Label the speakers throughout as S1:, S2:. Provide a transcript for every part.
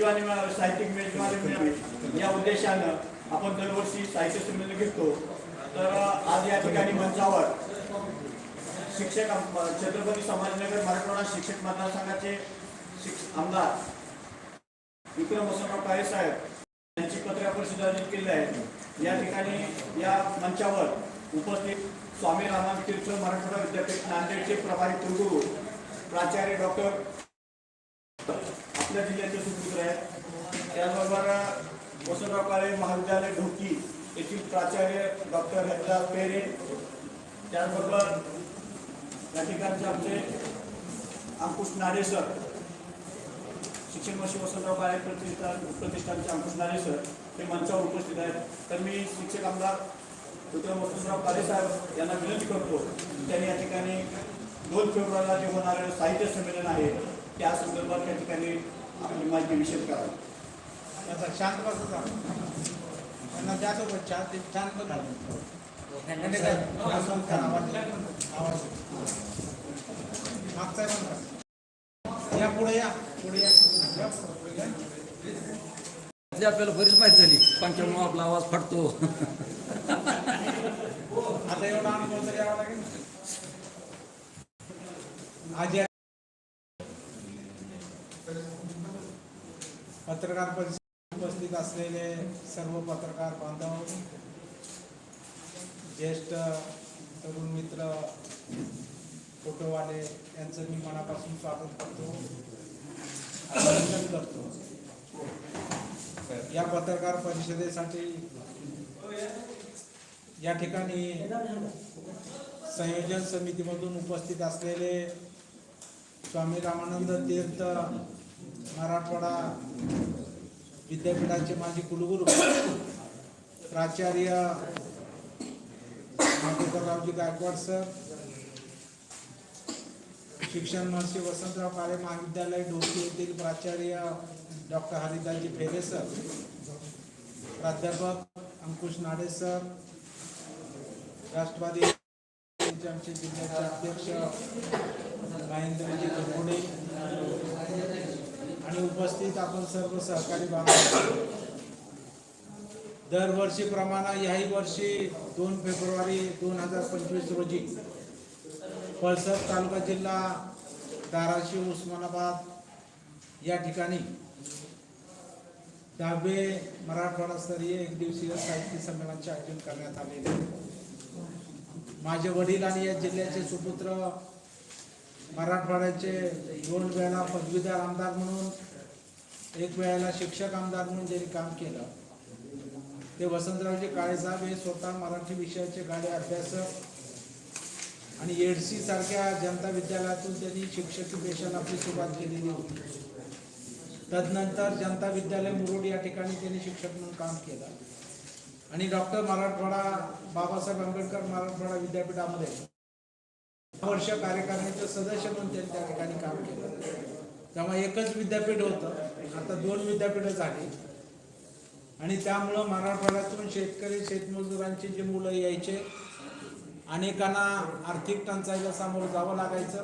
S1: मेजवानी मिळावी साहित्यिक मेजवानी या उद्देशानं आपण दरवर्षी साहित्य संमेलन घेतो तर आज या ठिकाणी मंचावर शिक्षक छत्रपती समाजनगर मराठवाडा शिक्षक मतदारसंघाचे आमदार विक्रम वसंतराव काळे साहेब यांची पत्रकार परिषद आयोजित केली आहे या ठिकाणी या मंचावर उपस्थित स्वामी तीर्थ मराठवाडा विद्यापीठ नांदेडचे प्रभारी कुलगुरू प्राचार्य डॉक्टर आपल्या जिल्ह्याचे सुपुत्र आहेत त्याचबरोबर वसंतराव काळे महाविद्यालय ढोकी येथील प्राचार्य डॉक्टर हरिदास पेरे त्याचबरोबर या ठिकाणचे आमचे अंकुश नाडेसर शिक्षण मशी वसंतराव काळे प्रतिष्ठान प्रतिष्ठानचे अंकुश नाडेसर हे मंचावर उपस्थित आहेत तर मी शिक्षक आमदार डॉक्टर वसंतराव काळे साहेब यांना विनंती करतो त्यांनी या ठिकाणी दोन फेब्रुवारीला जे होणारं साहित्य संमेलन आहे त्या संदर्भात त्या ठिकाणी आपली माहिती निषेध शांत बसा छान छान या पुढे या पुढे या आपल्याला बरीच माहिती झाली पंचाण आपला आवाज फाटतो आता एवढा अनुभव तरी पत्रकार परिषद उपस्थित असलेले सर्व पत्रकार बांधव ज्येष्ठ तरुण मित्र फोटोवाले यांचं मी मनापासून स्वागत करतो करतो या पत्रकार परिषदेसाठी या ठिकाणी संयोजन समितीमधून उपस्थित असलेले स्वामी रामानंद तीर्थ मराठवाडा विद्यापीठाचे माजी कुलगुरू प्राचार्य माधोकररावजी गायकवाड सर शिक्षण महर्षी वसंतराव काळे महाविद्यालय ढोकी येथील प्राचार्य डॉक्टर हरिदासजी फेरे सर प्राध्यापक अंकुश नाडे सर राष्ट्रवादी जिल्ह्याचे अध्यक्ष महेंद्रजी गंगुडे आणि उपस्थित आपण सर्व सहकारी बांधव प्रमाणे याही वर्षी दोन फेब्रुवारी दोन हजार पंचवीस रोजी पळसद तालुका जिल्हा धाराशिव उस्मानाबाद या ठिकाणी दहावे मराठवाडा स्तरीय एक दिवसीय साहित्य संमेलनाचे आयोजन करण्यात आले माझे वडील आणि या जिल्ह्याचे सुपुत्र मराठवाड्याचे दोन वेळेला पदवीधर आमदार म्हणून एक वेळेला शिक्षक आमदार म्हणून ज्यांनी काम केलं ते वसंतरावजी काळेसाहेब हे स्वतः मराठी विषयाचे गाडी अभ्यासक आणि एडसी सारख्या जनता विद्यालयातून त्यांनी शिक्षकी पेशाला आपली सुरुवात केलेली होती तदनंतर जनता विद्यालय मुरुड या ठिकाणी त्यांनी शिक्षक म्हणून काम केलं आणि डॉक्टर मराठवाडा बाबासाहेब आंबेडकर मराठवाडा विद्यापीठामध्ये वर्ष कार्यकारिणीचं सदस्य म्हणून त्यांनी त्या ठिकाणी काम केलं तेव्हा एकच विद्यापीठ होतं आता दोन विद्यापीठ झाली आणि त्यामुळं मराठवाड्यातून शेतकरी शेतमजुरांची जी मुलं यायचे अनेकांना आर्थिक टंचाईला सामोरं जावं लागायचं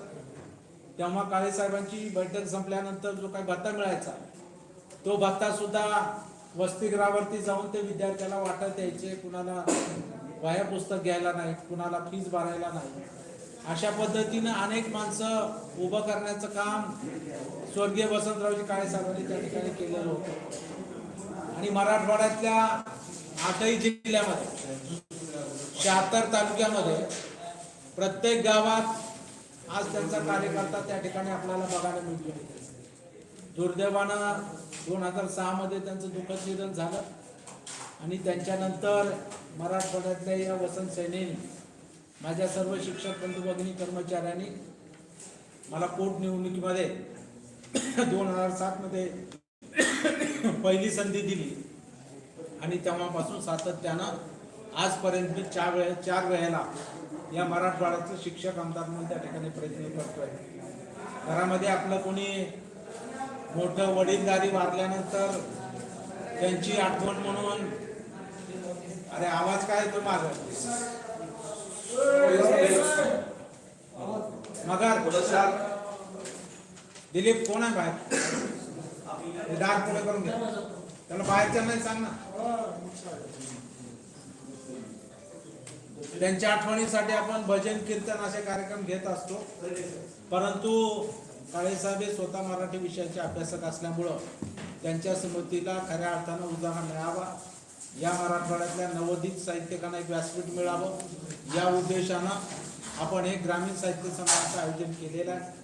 S1: तेव्हा काळेसाहेबांची बैठक संपल्यानंतर जो काही भत्ता मिळायचा तो भत्ता सुद्धा वस्तीग्रावरती जाऊन ते विद्यार्थ्याला वाटत यायचे कुणाला वाया पुस्तक घ्यायला नाही कुणाला फीज भरायला नाही अशा पद्धतीनं अनेक माणसं उभं करण्याचं काम स्वर्गीय वसंतरावजी काळे साहेबांनी त्या ठिकाणी केलेलं होतं आणि मराठवाड्यातल्या आठही जिल्ह्यामध्ये शहात्तर तालुक्यामध्ये प्रत्येक गावात आज त्यांचा कार्यकर्ता त्या ठिकाणी आपल्याला बघायला मिळतो दुर्दैवानं दोन हजार सहामध्ये त्यांचं दुःखद निधन झालं आणि त्यांच्यानंतर मराठवाड्यातल्या या वसंत सैनिक माझ्या सर्व शिक्षक बंधू कर्मचाऱ्यांनी मला पोटनिवडणुकीमध्ये दोन हजार सातमध्ये पहिली संधी दिली आणि तेव्हापासून सातत्यानं आजपर्यंत मी चार वेळ चार वेळेला या मराठवाड्याचं शिक्षक आमदार म्हणून त्या ठिकाणी प्रयत्न करतोय घरामध्ये आपलं कोणी मोठं वडीलदारी वारल्यानंतर त्यांची आठवण म्हणून अरे आवाज काय तो माझा मगर दिलीप कोण आहे बाहेर पुढे त्याला बाहेरचं नाही सांग त्यांच्या आठवणीसाठी आपण भजन कीर्तन असे कार्यक्रम घेत असतो परंतु काळे साहेब स्वतः मराठी विषयाचे अभ्यासक असल्यामुळं त्यांच्या स्मृतीला खऱ्या अर्थानं उदाहरण मिळावा या मराठवाड्यातल्या नवोदित साहित्यिकांना एक व्यासपीठ मिळावं या उद्देशानं आपण हे ग्रामीण साहित्य संमेलनाचं आयोजन केलेलं आहे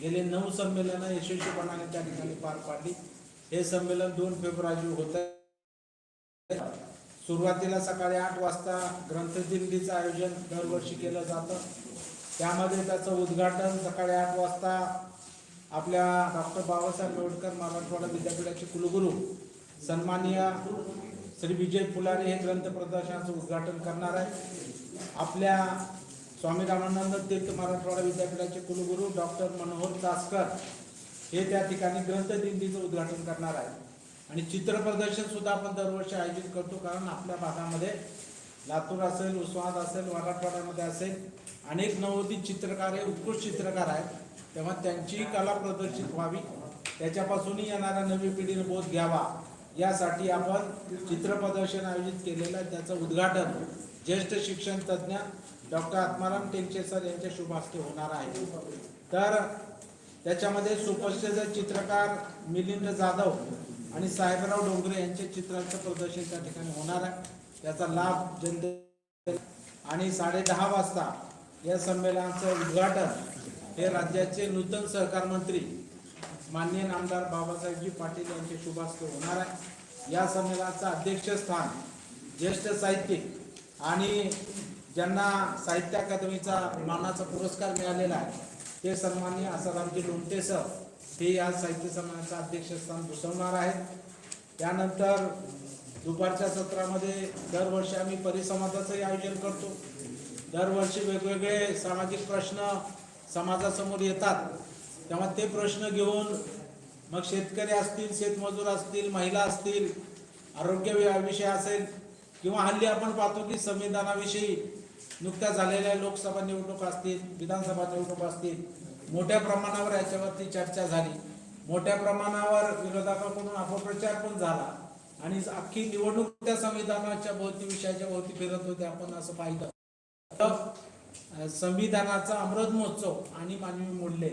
S1: गेले नऊ संमेलनं यशस्वीपणाने त्या ठिकाणी पार पाडली हे संमेलन दोन फेब्रुवारी होत सुरुवातीला सकाळी आठ वाजता ग्रंथदिंडीचं आयोजन दरवर्षी केलं जातं त्यामध्ये त्याचं उद्घाटन सकाळी आठ वाजता आपल्या डॉक्टर बाबासाहेब आंबेडकर मराठवाडा विद्यापीठाचे कुलगुरू सन्मानिय श्री विजय फुलारे हे ग्रंथ प्रदर्शनाचं उद्घाटन करणार आहे आपल्या स्वामी रामानंद तीर्थ मराठवाडा विद्यापीठाचे कुलगुरू डॉक्टर मनोहर दासकर हे त्या ठिकाणी ग्रंथ दिंडीचं उद्घाटन करणार आहे आणि चित्र प्रदर्शन सुद्धा आपण दरवर्षी आयोजित करतो कारण आपल्या भागामध्ये लातूर असेल उस्मानाबाद असेल मराठवाड्यामध्ये असेल अनेक नवोदित चित्रकार हे उत्कृष्ट चित्रकार आहेत तेव्हा त्यांचीही कला प्रदर्शित व्हावी त्याच्यापासूनही येणाऱ्या नवी पिढीने बोध घ्यावा यासाठी आपण चित्रप्रदर्शन आयोजित केलेलं आहे त्याचं उद्घाटन ज्येष्ठ शिक्षण तज्ज्ञ डॉक्टर आत्माराम टेंगचे सर यांच्या शुभास्ते होणार आहे तर त्याच्यामध्ये सुप्रसिद्ध चित्रकार मिलिंद जाधव आणि साहेबराव डोंगरे यांचे चित्रांचं प्रदर्शन त्या ठिकाणी होणार आहे त्याचा लाभ जनते आणि दहा वाजता या संमेलनाचं उद्घाटन हे राज्याचे नूतन सहकार मंत्री माननीय नामदार बाबासाहेबजी पाटील यांचे शुभास्ते होणार आहे या संमेलनाचं अध्यक्षस्थान ज्येष्ठ साहित्यिक आणि ज्यांना साहित्य अकादमीचा मानाचा पुरस्कार मिळालेला आहे ते सन्मान्य आसारामजी लोंटे सर हे या साहित्य संमेलनाचं अध्यक्षस्थान भूषवणार आहेत त्यानंतर दुपारच्या सत्रामध्ये दरवर्षी आम्ही परिसंवादाचंही आयोजन करतो दरवर्षी वेगवेगळे सामाजिक प्रश्न समाजासमोर येतात तेव्हा ते प्रश्न घेऊन मग शेतकरी असतील शेतमजूर असतील महिला असतील आरोग्य विषय असेल किंवा हल्ली आपण पाहतो की संविधानाविषयी नुकत्या झालेल्या लोकसभा निवडणूक असतील विधानसभा निवडणूक असतील मोठ्या प्रमाणावर याच्यावरती चर्चा झाली मोठ्या प्रमाणावर विरोधकाकडून अपप्रचार पण झाला आणि अख्खी निवडणूक त्या संविधानाच्या भोवती विषयाच्या भोवती फिरत होते आपण असं पाहिलं संविधानाचा अमृत महोत्सव आणि मानवी मोडले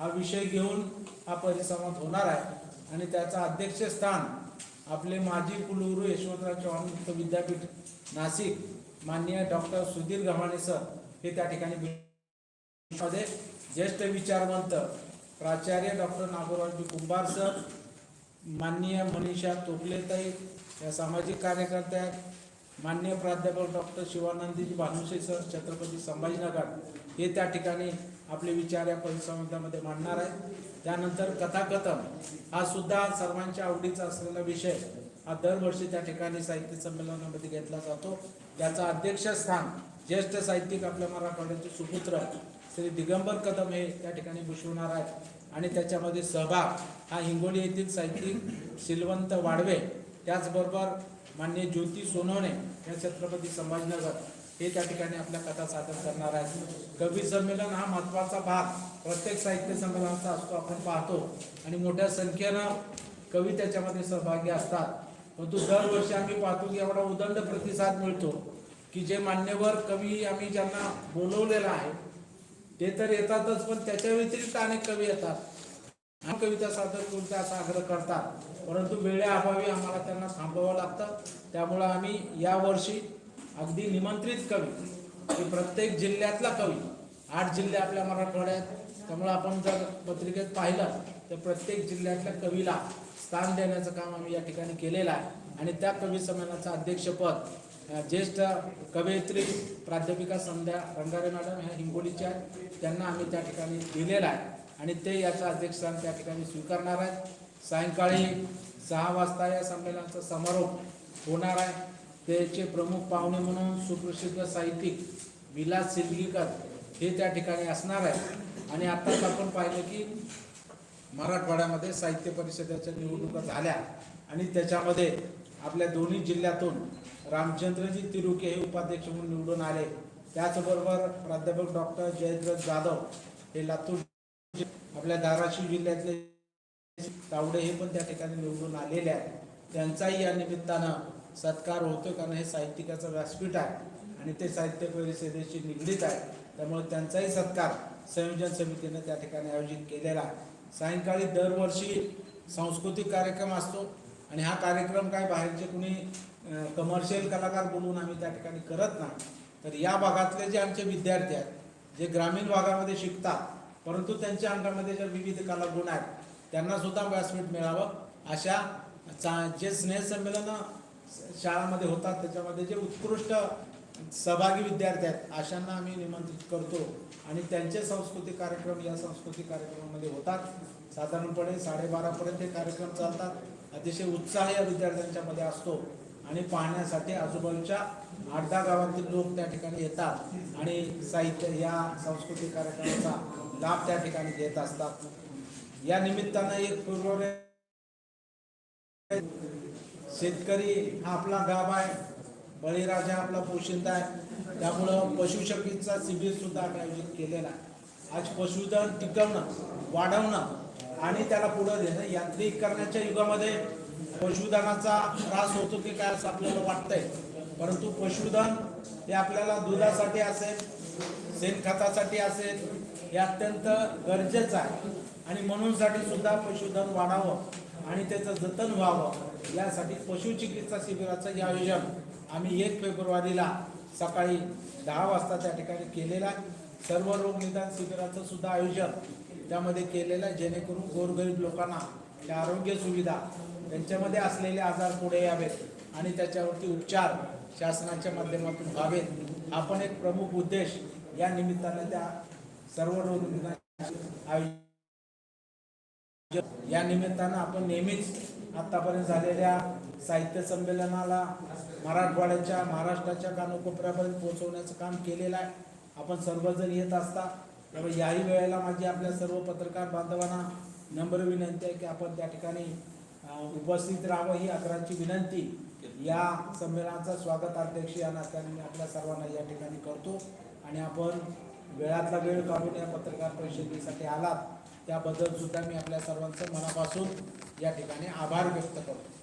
S1: हा विषय घेऊन हा परिसंवाद होणार आहे आणि त्याचं अध्यक्षस्थान आपले माजी कुलगुरू यशवंतराव चव्हाण मुक्त विद्यापीठ नाशिक माननीय डॉक्टर सुधीर गव्हाणे सर हे त्या ठिकाणी मध्ये ज्येष्ठ विचारवंत प्राचार्य डॉक्टर नागोरावजी कुंभार सर माननीय मनीषा तोपलेताई या सामाजिक कार्यकर्त्या मान्य प्राध्यापक डॉक्टर शिवानंदीजी भानुशे सर छत्रपती संभाजीनगर हे त्या ठिकाणी आपले विचार या परिसंवादामध्ये मांडणार आहे त्यानंतर कथाकथन हा सुद्धा सर्वांच्या आवडीचा असलेला विषय हा दरवर्षी त्या ठिकाणी साहित्य संमेलनामध्ये घेतला जातो त्याचा अध्यक्षस्थान ज्येष्ठ साहित्यिक आपल्या मराठवाड्याचे सुपुत्र श्री दिगंबर कदम हे त्या ठिकाणी भूषवणार आहेत आणि त्याच्यामध्ये सहभाग हा हिंगोली येथील साहित्यिक शिलवंत वाडवे त्याचबरोबर मान्य ज्योती सोनवणे या छत्रपती संभाजीनगर हे त्या ठिकाणी आपल्या कथा सादर करणार आहेत कवी संमेलन हा महत्त्वाचा भाग प्रत्येक साहित्य संमेलनाचा असतो आपण पाहतो आणि मोठ्या संख्येनं कवी त्याच्यामध्ये सहभागी असतात परंतु दरवर्षी आम्ही पाहतो की एवढा उदंड प्रतिसाद मिळतो की जे मान्यवर कवी आम्ही ज्यांना बोलवलेला आहे ते तर येतातच पण त्याच्या व्यतिरिक्त अनेक कवी येतात कविता सादर करून असा आग्रह करतात परंतु वेळेअभावी आम्हाला त्यांना थांबवावं लागतं त्यामुळं आम्ही यावर्षी अगदी निमंत्रित कवी हे म्हणजे प्रत्येक जिल्ह्यातला कवी आठ जिल्हे आपल्या मराठवाड्यात त्यामुळे आपण जर पत्रिकेत पाहिलं तर प्रत्येक जिल्ह्यातल्या कवीला स्थान देण्याचं काम आम्ही या ठिकाणी केलेलं आहे आणि त्या कवी संमेलनाचं अध्यक्षपद ज्येष्ठ कवयित्री प्राध्यापिका संध्या रंगारे मॅडम ह्या हिंगोलीच्या आहेत त्यांना आम्ही त्या ठिकाणी दिलेलं आहे आणि ते याचं अध्यक्षस्थान त्या ठिकाणी स्वीकारणार आहेत सायंकाळी सहा वाजता या संमेलनाचा समारोप होणार आहे त्याचे प्रमुख पाहुणे म्हणून सुप्रसिद्ध साहित्यिक विलास सिलगीकर हे त्या ठिकाणी असणार आहेत आणि आत्ताच आपण पाहिलं की मराठवाड्यामध्ये साहित्य परिषदेच्या निवडणुका झाल्या आणि त्याच्यामध्ये आपल्या दोन्ही जिल्ह्यातून रामचंद्रजी तिरुके हे उपाध्यक्ष म्हणून निवडून आले त्याचबरोबर प्राध्यापक डॉक्टर जयद्रथ जाधव हे लातूर आपल्या धाराशिव जिल्ह्यातले तावडे हे पण त्या ठिकाणी निवडून आलेले आहेत त्यांचाही या निमित्तानं सत्कार होतो कारण हे साहित्यिकाचं व्यासपीठ आहे आणि ते साहित्य परिषदेशी निगडीत आहे त्यामुळे त्यांचाही सत्कार संयोजन समितीनं त्या ठिकाणी आयोजित केलेला आहे सायंकाळी दरवर्षी सांस्कृतिक कार्यक्रम असतो आणि हा कार्यक्रम काय बाहेरचे कुणी कमर्शियल कलाकार बोलवून आम्ही त्या ठिकाणी करत नाही तर या भागातले जे आमचे विद्यार्थी आहेत जे ग्रामीण भागामध्ये शिकतात परंतु त्यांच्या अंगामध्ये ज्या विविध कलागुण आहेत त्यांना सुद्धा व्यासपीठ मिळावं अशा चा जे स्नेहसंमेलनं शाळामध्ये होतात त्याच्यामध्ये जे उत्कृष्ट सहभागी विद्यार्थी आहेत अशांना आम्ही निमंत्रित करतो आणि त्यांचे सांस्कृतिक कार्यक्रम या सांस्कृतिक कार्यक्रमामध्ये होतात साधारणपणे साडेबारापर्यंत हे कार्यक्रम चालतात अतिशय उत्साह या विद्यार्थ्यांच्या मध्ये असतो आणि पाहण्यासाठी आजूबाजूच्या आठ दहा गावातील लोक त्या ठिकाणी येतात आणि साहित्य या सांस्कृतिक कार्यक्रमाचा लाभ त्या ठिकाणी घेत असतात या निमित्तानं एक फेब्रुवारी शेतकरी हा आपला गाव आहे बळीराजा आपला पोषित आहे त्यामुळं पशुशक्तीचा शिबिर सुद्धा आपण आयोजित केलेला आहे आज पशुधन टिकवणं वाढवणं आणि त्याला पुढं देणं यांत्रिक करण्याच्या युगामध्ये पशुधनाचा त्रास होतो की काय असं आपल्याला वाटतंय परंतु पशुधन हे आपल्याला दुधासाठी असेल शेणखतासाठी असेल हे अत्यंत गरजेचं आहे आणि म्हणूनसाठी सुद्धा पशुधन वाढावं आणि त्याचं जतन व्हावं यासाठी पशुचिकित्सा शिबिराचं आयोजन आम्ही एक फेब्रुवारीला सकाळी दहा वाजता त्या ठिकाणी केलेलं आहे सर्व रोग निदान शिबिराचं सुद्धा आयोजन त्यामध्ये केलेलं आहे जेणेकरून गोरगरीब लोकांना त्या आरोग्य सुविधा त्यांच्यामध्ये असलेले आजार पुढे यावेत आणि त्याच्यावरती उपचार शासनाच्या माध्यमातून व्हावेत आपण एक प्रमुख उद्देश या निमित्ताने त्या सर्व रोग निदान आयोजन या निमित्तानं आपण नेहमीच आतापर्यंत झालेल्या साहित्य संमेलनाला मराठवाड्याच्या महाराष्ट्राच्या कानकोपऱ्यापर्यंत पोहोचवण्याचं काम केलेलं आहे आपण सर्वजण येत असता त्यामुळे याही वेळेला माझी आपल्या सर्व पत्रकार बांधवांना नम्र विनंती आहे की आपण त्या ठिकाणी उपस्थित राहावं ही अकराची विनंती या संमेलनाचा स्वागत अध्यक्ष या नात्याने मी आपल्या सर्वांना या ठिकाणी करतो आणि आपण वेळातला वेळ काढून या पत्रकार परिषदेसाठी आलात त्याबद्दलसुद्धा मी आपल्या सर्वांचं मनापासून या ठिकाणी आभार व्यक्त करतो